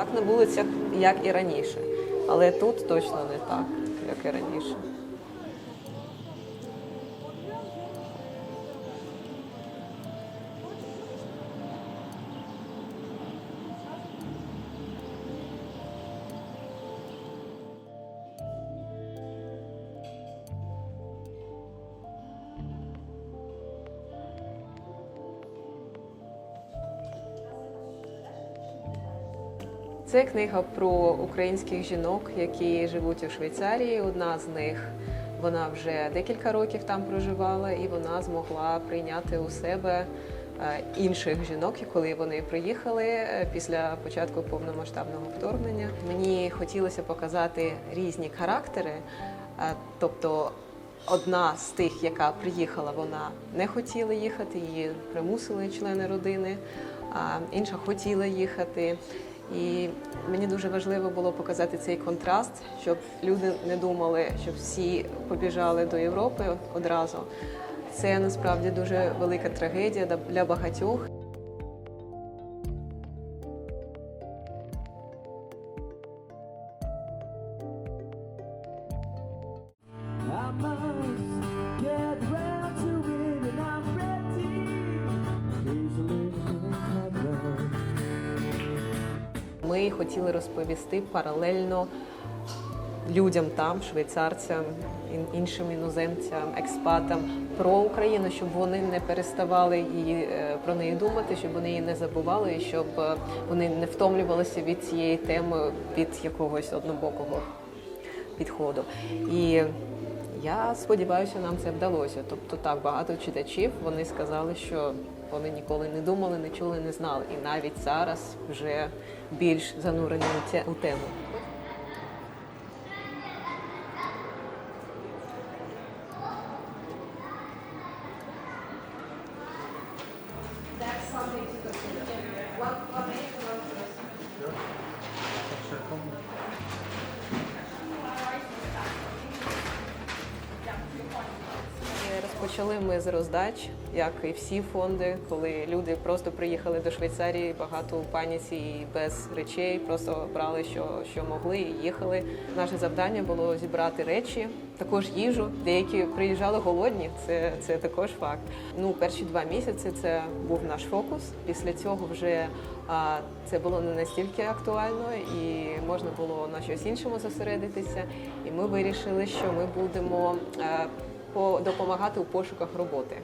Так на вулицях, як і раніше. Але тут точно не так, як і раніше. Це книга про українських жінок, які живуть у Швейцарії. Одна з них вона вже декілька років там проживала, і вона змогла прийняти у себе е, інших жінок, коли вони приїхали е, після початку повномасштабного вторгнення. Мені хотілося показати різні характери, е, тобто. Одна з тих, яка приїхала, вона не хотіла їхати, її примусили члени родини, а інша хотіла їхати. І мені дуже важливо було показати цей контраст, щоб люди не думали, що всі побіжали до Європи одразу. Це насправді дуже велика трагедія для багатьох. I Ми хотіли розповісти паралельно людям там, швейцарцям, іншим іноземцям, експатам про Україну, щоб вони не переставали її е, про неї думати, щоб вони її не забували, і щоб е, вони не втомлювалися від цієї теми від якогось однобокого підходу. І я сподіваюся, нам це вдалося. Тобто, так багато читачів вони сказали, що вони ніколи не думали, не чули, не знали. І навіть зараз вже більш занурені у те- у тему. І Розпочали ми з роздач, як і всі фонди, коли люди просто приїхали до Швейцарії, багато у паніці і без речей, просто брали, що, що могли, і їхали. Наше завдання було зібрати речі, також їжу. Деякі приїжджали голодні, це, це також факт. Ну, перші два місяці це був наш фокус. Після цього вже а, це було не настільки актуально, і можна було на щось іншому зосередитися. І ми вирішили, що ми будемо. по- допомагати у пошуках роботи.